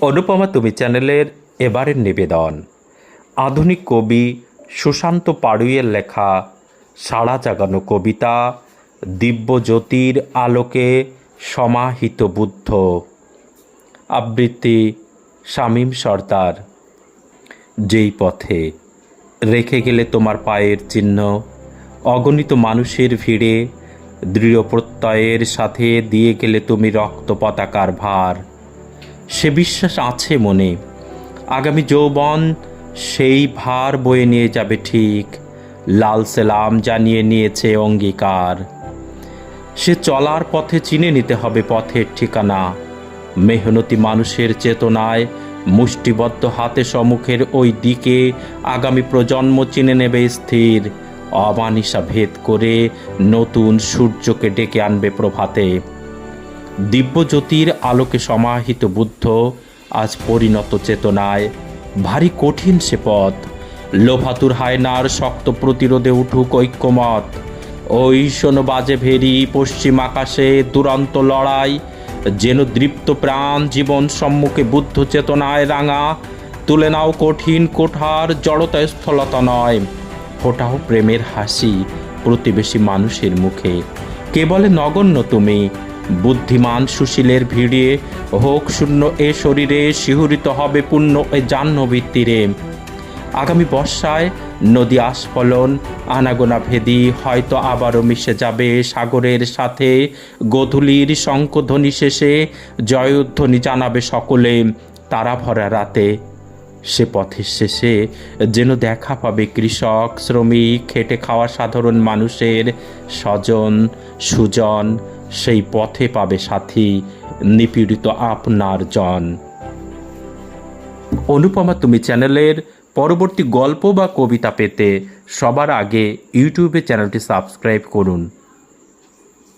অনুপমা, তুমি চ্যানেলের এবারের নিবেদন। আধুনিক কবি সুশান্ত পাড়ুইয়ের লেখা সাড়া জাগানো কবিতা, দিব্যজ্যোতির আলোকে সমাহিত বুদ্ধ। আবৃত্তি শামীম সর্দার। যেই পথে রেখে গেলে তোমার পায়ের চিহ্ন, অগণিত মানুষের ভিড়ে দৃঢ় প্রত্যয়ের সাথে দিয়ে গেলে তুমি রক্ত পতাকার ভার। সে বিশ্বাস আছে মনে। আগামী যৌবন সেই ভার বয়ে নিয়ে যাবে ঠিক। লাল সেলাম জানিয়ে নিয়েছে অঙ্গীকার। সে চলার পথে চিনে নিতে হবে পথের ঠিকানা। মেহনতি মানুষের চেতনায় মুষ্টিবদ্ধ হাতে সম্মুখের ওই দিকে আগামী প্রজন্ম চিনে নেবে স্থির। অমানিসা ভেদ করে নতুন সূর্যকে ডেকে আনবে প্রভাতে। দিব্যজ্যোতির আলোকে সমাহিত বুদ্ধ আজ পরিণত চেতনায়। ভারী কঠিন সে পথ। লোভাতুর হায়নার শক্ত প্রতিরোধে উঠুক ঐক্যমত। ওই শোনো বাজে ভেরি পশ্চিম আকাশে দুরন্ত লড়াই। যেন দৃপ্ত প্রাণ জীবন সম্মুখে বুদ্ধ চেতনায় রাঙা। তুলে নাও কঠিন কোঠার জড়তা স্থলতা নয়। ফোটাও প্রেমের হাসি প্রতিবেশী মানুষের মুখে। কে বলে নগণ্য তুমি? বুদ্ধিমান সুশীলের ভিড়ে। হোক শূন্য এ শরীরে, শিহরিত হবে পূর্ণ এ জাহ্নবীর তীরে আগামী বর্ষায় নদী আস্ফলন, আনাগোনা ভেদি, হয়তো আবারও মিশে যাবে সাগরের সাথে। গধূলির শঙ্খধ্বনি শেষে জয়ধ্বনি জানাবে সকলে, তারা ভরা রাতে। সে পথের শেষে যেন দেখা পাবে কৃষক, শ্রমিক, খেটে খাওয়া সাধারণ মানুষের স্বজন, সুজন। সেই পথে পাবে সাথী, নিপীড়িত আপনার জন। অনুপমা, তুমি চ্যানেলের পরবর্তী গল্প বা কবিতা পেতে সবার আগে ইউটিউবে চ্যানেলটি সাবস্ক্রাইব করুন।